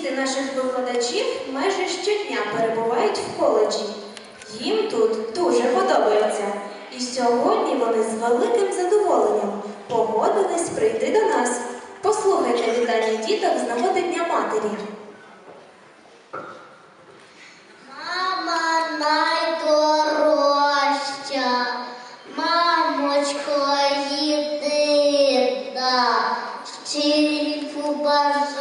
Діти наших викладачів майже щодня перебувають в коледжі. Їм тут дуже подобається. І сьогодні вони з великим задоволенням погодились прийти до нас. Послухайте вітання діток з нагоди Дня Матері. Мама найдорожча, мамочко єдина, щирі побажання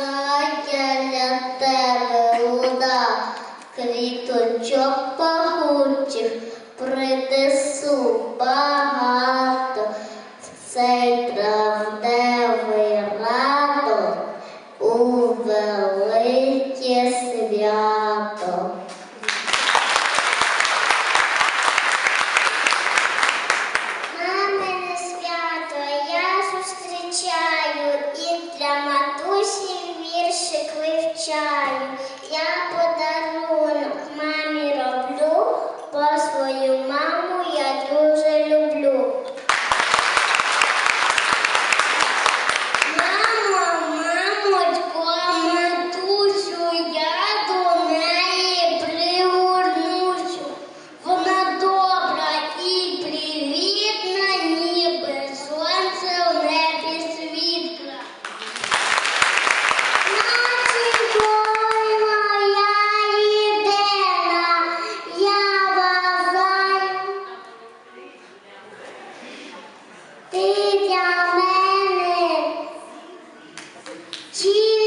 принесу багато, в цей правдивий радок у велике свято. Ti bene. Ci